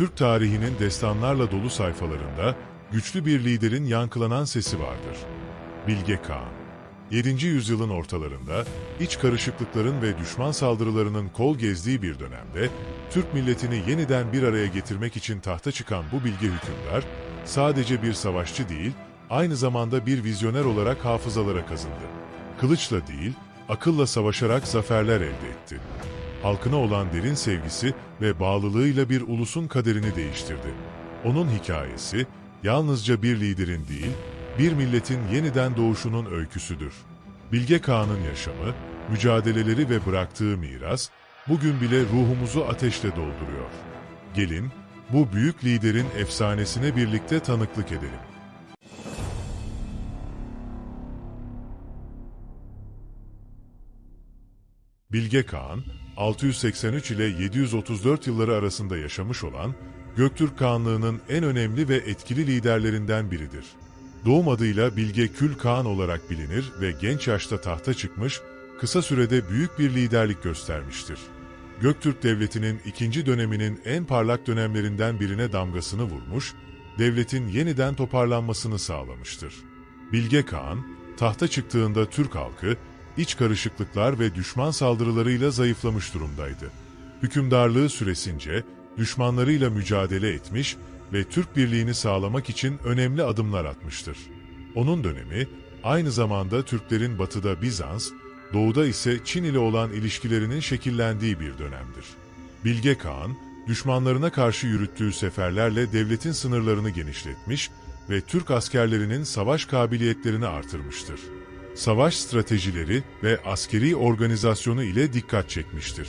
Türk tarihinin destanlarla dolu sayfalarında güçlü bir liderin yankılanan sesi vardır. Bilge Kağan. 7. yüzyılın ortalarında iç karışıklıkların ve düşman saldırılarının kol gezdiği bir dönemde Türk milletini yeniden bir araya getirmek için tahta çıkan bu bilge hükümdar sadece bir savaşçı değil, aynı zamanda bir vizyoner olarak hafızalara kazındı. Kılıçla değil, akılla savaşarak zaferler elde etti. Halkına olan derin sevgisi ve bağlılığıyla bir ulusun kaderini değiştirdi. Onun hikayesi yalnızca bir liderin değil, bir milletin yeniden doğuşunun öyküsüdür. Bilge Kağan'ın yaşamı, mücadeleleri ve bıraktığı miras, bugün bile ruhumuzu ateşle dolduruyor. Gelin, bu büyük liderin efsanesine birlikte tanıklık edelim. Bilge Kağan, 683 ile 734 yılları arasında yaşamış olan Göktürk Kağanlığı'nın en önemli ve etkili liderlerinden biridir. Doğum adıyla Bilge Kül Kağan olarak bilinir ve genç yaşta tahta çıkmış, kısa sürede büyük bir liderlik göstermiştir. Göktürk Devleti'nin ikinci döneminin en parlak dönemlerinden birine damgasını vurmuş, devletin yeniden toparlanmasını sağlamıştır. Bilge Kağan, tahta çıktığında Türk halkı, iç karışıklıklar ve düşman saldırılarıyla zayıflamış durumdaydı. Hükümdarlığı süresince düşmanlarıyla mücadele etmiş ve Türk birliğini sağlamak için önemli adımlar atmıştır. Onun dönemi, aynı zamanda Türklerin batıda Bizans, doğuda ise Çin ile olan ilişkilerinin şekillendiği bir dönemdir. Bilge Kağan, düşmanlarına karşı yürüttüğü seferlerle devletin sınırlarını genişletmiş ve Türk askerlerinin savaş kabiliyetlerini artırmıştır. Savaş stratejileri ve askeri organizasyonu ile dikkat çekmiştir.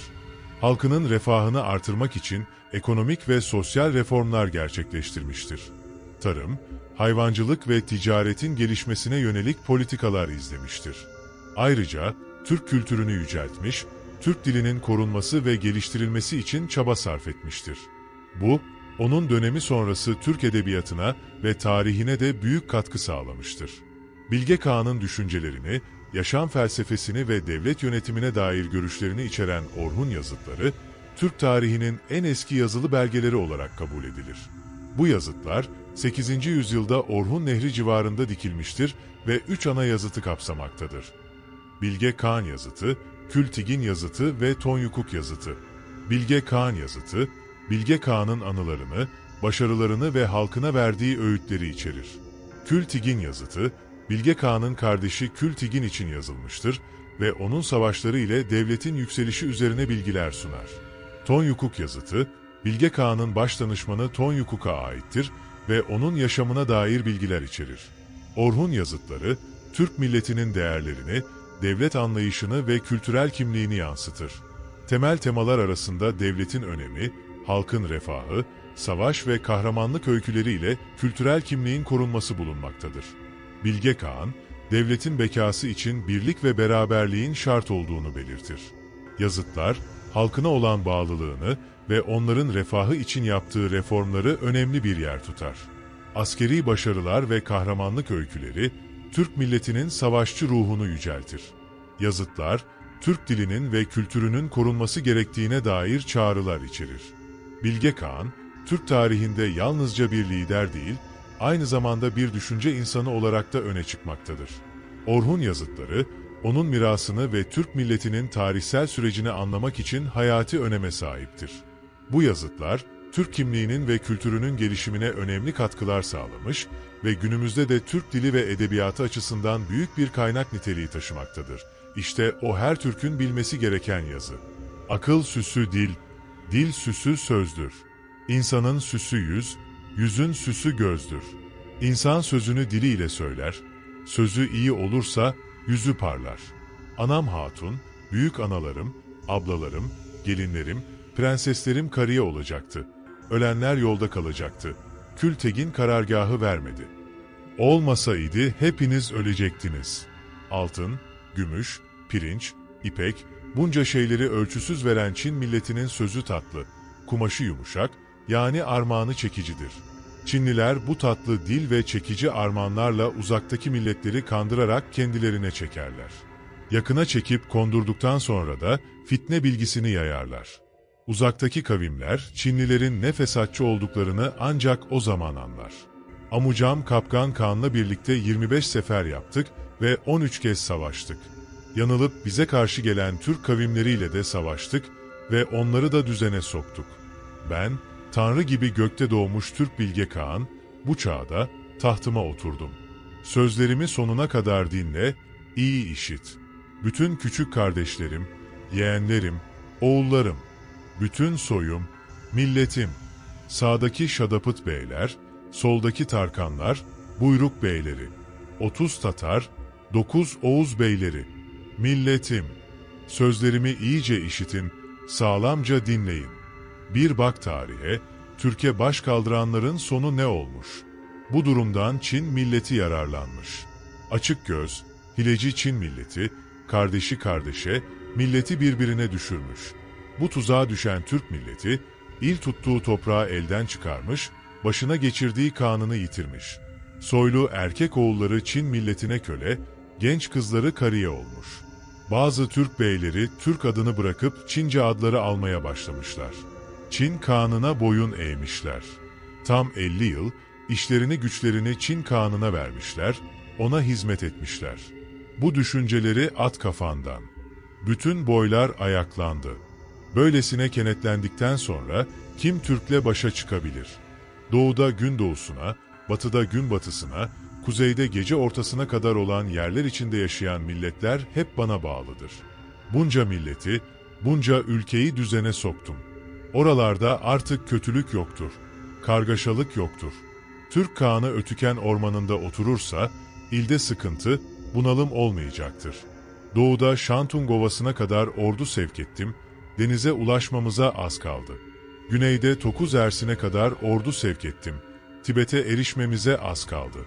Halkının refahını artırmak için ekonomik ve sosyal reformlar gerçekleştirmiştir. Tarım, hayvancılık ve ticaretin gelişmesine yönelik politikalar izlemiştir. Ayrıca Türk kültürünü yüceltmiş, Türk dilinin korunması ve geliştirilmesi için çaba sarf etmiştir. Bu, onun dönemi sonrası Türk edebiyatına ve tarihine de büyük katkı sağlamıştır. Bilge Kağan'ın düşüncelerini, yaşam felsefesini ve devlet yönetimine dair görüşlerini içeren Orhun yazıtları, Türk tarihinin en eski yazılı belgeleri olarak kabul edilir. Bu yazıtlar, 8. yüzyılda Orhun Nehri civarında dikilmiştir ve üç ana yazıtı kapsamaktadır. Bilge Kağan yazıtı, Kültigin yazıtı ve Tonyukuk yazıtı. Bilge Kağan yazıtı, Bilge Kağan'ın anılarını, başarılarını ve halkına verdiği öğütleri içerir. Kültigin yazıtı, Bilge Kağan'ın kardeşi Kültigin için yazılmıştır ve onun savaşları ile devletin yükselişi üzerine bilgiler sunar. Tonyukuk yazıtı, Bilge Kağan'ın başdanışmanı Tonyukuk'a aittir ve onun yaşamına dair bilgiler içerir. Orhun yazıtları, Türk milletinin değerlerini, devlet anlayışını ve kültürel kimliğini yansıtır. Temel temalar arasında devletin önemi, halkın refahı, savaş ve kahramanlık öyküleriyle kültürel kimliğin korunması bulunmaktadır. Bilge Kağan, devletin bekası için birlik ve beraberliğin şart olduğunu belirtir. Yazıtlar, halkına olan bağlılığını ve onların refahı için yaptığı reformları önemli bir yer tutar. Askeri başarılar ve kahramanlık öyküleri, Türk milletinin savaşçı ruhunu yüceltir. Yazıtlar, Türk dilinin ve kültürünün korunması gerektiğine dair çağrılar içerir. Bilge Kağan, Türk tarihinde yalnızca bir lider değil, aynı zamanda bir düşünce insanı olarak da öne çıkmaktadır. Orhun yazıtları, onun mirasını ve Türk milletinin tarihsel sürecini anlamak için hayati öneme sahiptir. Bu yazıtlar, Türk kimliğinin ve kültürünün gelişimine önemli katkılar sağlamış ve günümüzde de Türk dili ve edebiyatı açısından büyük bir kaynak niteliği taşımaktadır. İşte o her Türk'ün bilmesi gereken yazı. Akıl süsü dil, dil süsü sözdür. İnsanın süsü yüz, yüzün süsü gözdür. İnsan sözünü diliyle söyler, sözü iyi olursa yüzü parlar. Anam hatun, büyük analarım, ablalarım, gelinlerim, prenseslerim karıya olacaktı. Ölenler yolda kalacaktı. Kültegin karargahı vermedi. Olmasaydı hepiniz ölecektiniz. Altın, gümüş, pirinç, ipek, bunca şeyleri ölçüsüz veren Çin milletinin sözü tatlı, kumaşı yumuşak, yani armağanı çekicidir. Çinliler bu tatlı dil ve çekici armağanlarla uzaktaki milletleri kandırarak kendilerine çekerler. Yakına çekip kondurduktan sonra da fitne bilgisini yayarlar. Uzaktaki kavimler, Çinlilerin ne fesatçı olduklarını ancak o zaman anlar. Amucam Kapkan Kağan'la birlikte 25 sefer yaptık ve 13 kez savaştık. Yanılıp bize karşı gelen Türk kavimleriyle de savaştık ve onları da düzene soktuk. Ben, Tanrı gibi gökte doğmuş Türk Bilge Kağan, bu çağda tahtıma oturdum. Sözlerimi sonuna kadar dinle, iyi işit. Bütün küçük kardeşlerim, yeğenlerim, oğullarım, bütün soyum, milletim, sağdaki Şadapıt beyler, soldaki Tarkanlar, buyruk beyleri, 30 Tatar, 9 Oğuz beyleri, milletim, sözlerimi iyice işitin, sağlamca dinleyin. Bir bak tarihe, Türkiye baş kaldıranların sonu ne olmuş? Bu durumdan Çin milleti yararlanmış. Açık göz, hileci Çin milleti, kardeşi kardeşe, milleti birbirine düşürmüş. Bu tuzağa düşen Türk milleti, il tuttuğu toprağı elden çıkarmış, başına geçirdiği kanını yitirmiş. Soylu erkek oğulları Çin milletine köle, genç kızları kariye olmuş. Bazı Türk beyleri Türk adını bırakıp Çince adları almaya başlamışlar. Çin Kağan'ına boyun eğmişler. Tam 50 yıl işlerini güçlerini Çin Kağan'ına vermişler, ona hizmet etmişler. Bu düşünceleri at kafandan. Bütün boylar ayaklandı. Böylesine kenetlendikten sonra kim Türk'le başa çıkabilir? Doğuda gün doğusuna, batıda gün batısına, kuzeyde gece ortasına kadar olan yerler içinde yaşayan milletler hep bana bağlıdır. Bunca milleti, bunca ülkeyi düzene soktum. Oralarda artık kötülük yoktur, kargaşalık yoktur. Türk Kağan'ı Ötüken ormanında oturursa, ilde sıkıntı, bunalım olmayacaktır. Doğuda Şantung Ovası'na kadar ordu sevk ettim, denize ulaşmamıza az kaldı. Güneyde Tokuz Ersin'e kadar ordu sevk ettim, Tibet'e erişmemize az kaldı.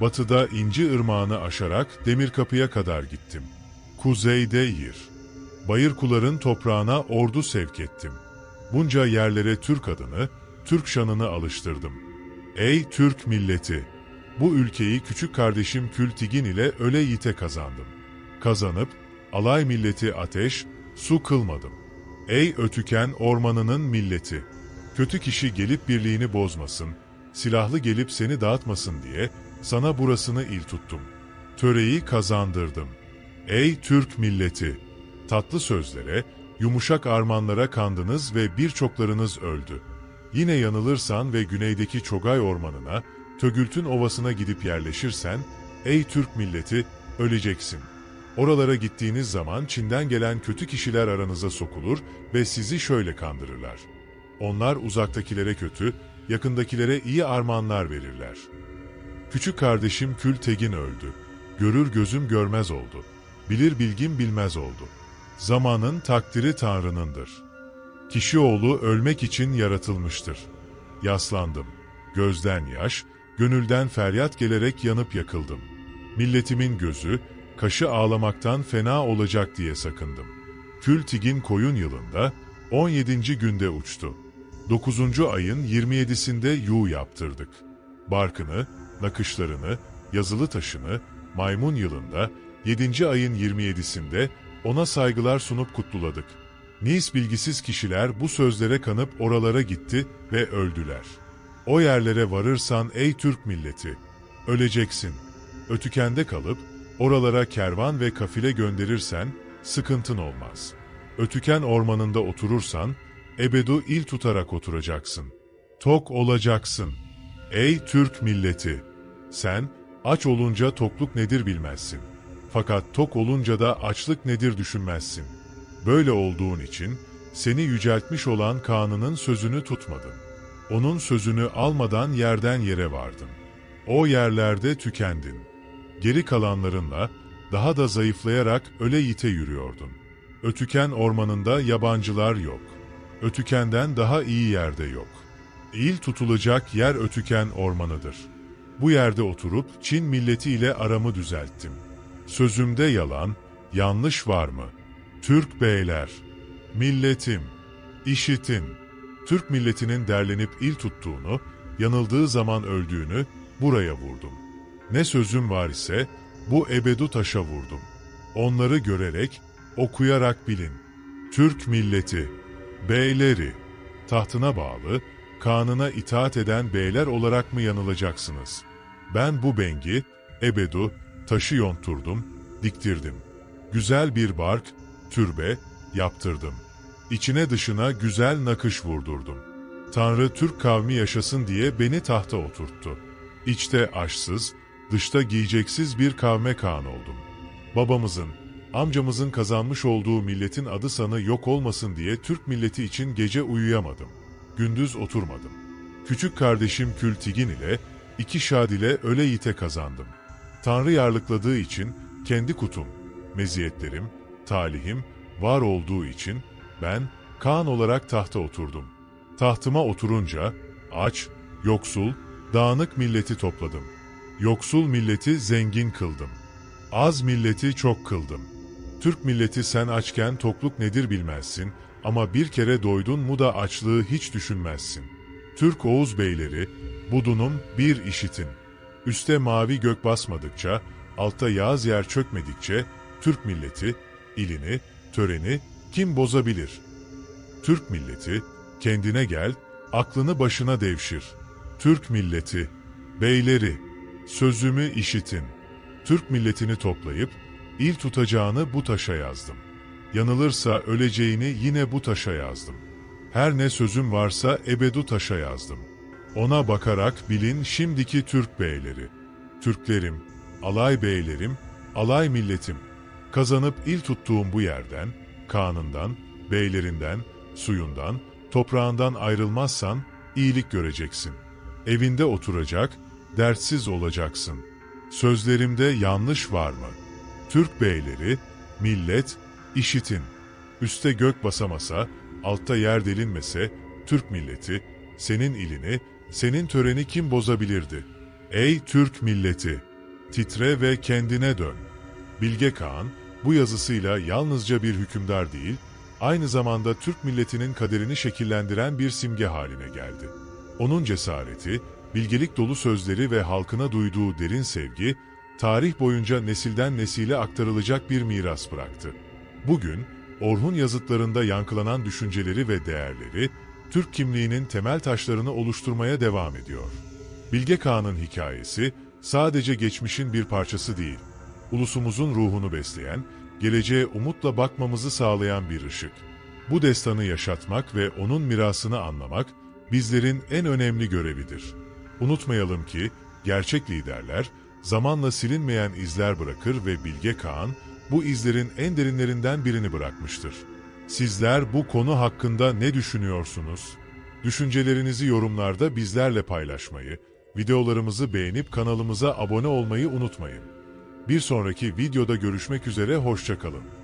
Batıda İnci Irmağı'nı aşarak Demirkapı'ya kadar gittim. Kuzeyde Yir. Bayırkuların toprağına ordu sevk ettim. Bunca yerlere Türk adını, Türk şanını alıştırdım. Ey Türk milleti! Bu ülkeyi küçük kardeşim Kültigin ile öle yite kazandım. Kazanıp, alay milleti ateş, su kılmadım. Ey ötüken ormanının milleti! Kötü kişi gelip birliğini bozmasın, silahlı gelip seni dağıtmasın diye sana burasını il tuttum. Töreyi kazandırdım. Ey Türk milleti! Tatlı sözlere, yumuşak armanlara kandınız ve birçoklarınız öldü. Yine yanılırsan ve güneydeki Çogay Ormanı'na, Tögültün Ovası'na gidip yerleşirsen, ey Türk milleti, öleceksin. Oralara gittiğiniz zaman Çin'den gelen kötü kişiler aranıza sokulur ve sizi şöyle kandırırlar. Onlar uzaktakilere kötü, yakındakilere iyi armağanlar verirler. Küçük kardeşim Kül Tegin öldü. Görür gözüm görmez oldu. Bilir bilgim bilmez oldu. Zamanın takdiri Tanrı'nındır. Kişioğlu ölmek için yaratılmıştır. Yaslandım. Gözden yaş, gönülden feryat gelerek yanıp yakıldım. Milletimin gözü, kaşı ağlamaktan fena olacak diye sakındım. Kültigin koyun yılında 17. günde uçtu. 9. ayın 27'sinde yu yaptırdık. Barkını, nakışlarını, yazılı taşını maymun yılında 7. ayın 27'sinde ona saygılar sunup kutluladık. Nis bilgisiz kişiler bu sözlere kanıp oralara gitti ve öldüler. O yerlere varırsan ey Türk milleti, öleceksin. Ötükende kalıp oralara kervan ve kafile gönderirsen sıkıntın olmaz. Ötüken ormanında oturursan ebedu il tutarak oturacaksın. Tok olacaksın. Ey Türk milleti! Sen aç olunca tokluk nedir bilmezsin. Fakat tok olunca da açlık nedir düşünmezsin. Böyle olduğun için seni yüceltmiş olan Kanı'nın sözünü tutmadın. Onun sözünü almadan yerden yere vardın. O yerlerde tükendin. Geri kalanlarınla daha da zayıflayarak öle yite yürüyordun. Ötüken ormanında yabancılar yok. Ötükenden daha iyi yerde yok. İl tutulacak yer Ötüken ormanıdır. Bu yerde oturup Çin milleti ile aramı düzelttim. Sözümde yalan, yanlış var mı? Türk beyler, milletim, işitin. Türk milletinin derlenip il tuttuğunu, yanıldığı zaman öldüğünü buraya vurdum. Ne sözüm var ise bu ebedu taşa vurdum. Onları görerek, okuyarak bilin. Türk milleti, Beyleri, tahtına bağlı, kanına itaat eden beyler olarak mı yanılacaksınız? Ben bu bengi, ebedu, taşı yonturdum, diktirdim. Güzel bir bark, türbe, yaptırdım. İçine dışına güzel nakış vurdurdum. Tanrı Türk kavmi yaşasın diye beni tahta oturttu. İçte aşsız, dışta giyeceksiz bir kavme kaan oldum. Babamızın, amcamızın kazanmış olduğu milletin adı sanı yok olmasın diye Türk milleti için gece uyuyamadım. Gündüz oturmadım. Küçük kardeşim Kültigin ile, iki şad ile öle yiğite kazandım. Tanrı yarlıkladığı için kendi kutum, meziyetlerim, talihim var olduğu için ben Kaan olarak tahta oturdum. Tahtıma oturunca aç, yoksul, dağınık milleti topladım. Yoksul milleti zengin kıldım. Az milleti çok kıldım. Türk milleti sen açken tokluk nedir bilmezsin ama bir kere doydun mu da açlığı hiç düşünmezsin. Türk Oğuz beyleri, budunum bir işitin. Üste mavi gök basmadıkça, altta yağız yer çökmedikçe, Türk milleti, ilini, töreni kim bozabilir? Türk milleti, kendine gel, aklını başına devşir. Türk milleti, beyleri, sözümü işitin. Türk milletini toplayıp, il tutacağını bu taşa yazdım. Yanılırsa öleceğini yine bu taşa yazdım. Her ne sözüm varsa ebedu taşa yazdım. Ona bakarak bilin şimdiki Türk beyleri. Türklerim, alay beylerim, alay milletim. Kazanıp il tuttuğum bu yerden, kanından, beylerinden, suyundan, toprağından ayrılmazsan iyilik göreceksin. Evinde oturacak, dertsiz olacaksın. Sözlerimde yanlış var mı? Türk beyleri, millet, işitin. Üste gök basamasa, altta yer delinmese, Türk milleti, senin ilini, senin töreni kim bozabilirdi? Ey Türk milleti! Titre ve kendine dön. Bilge Kağan, bu yazısıyla yalnızca bir hükümdar değil, aynı zamanda Türk milletinin kaderini şekillendiren bir simge haline geldi. Onun cesareti, bilgelik dolu sözleri ve halkına duyduğu derin sevgi, tarih boyunca nesilden nesile aktarılacak bir miras bıraktı. Bugün, Orhun yazıtlarında yankılanan düşünceleri ve değerleri, Türk kimliğinin temel taşlarını oluşturmaya devam ediyor. Bilge Kağan'ın hikayesi, sadece geçmişin bir parçası değil, ulusumuzun ruhunu besleyen, geleceğe umutla bakmamızı sağlayan bir ışık. Bu destanı yaşatmak ve onun mirasını anlamak, bizlerin en önemli görevidir. Unutmayalım ki, gerçek liderler, zamanla silinmeyen izler bırakır ve Bilge Kağan, bu izlerin en derinlerinden birini bırakmıştır. Sizler bu konu hakkında ne düşünüyorsunuz? Düşüncelerinizi yorumlarda bizlerle paylaşmayı, videolarımızı beğenip kanalımıza abone olmayı unutmayın. Bir sonraki videoda görüşmek üzere hoşçakalın.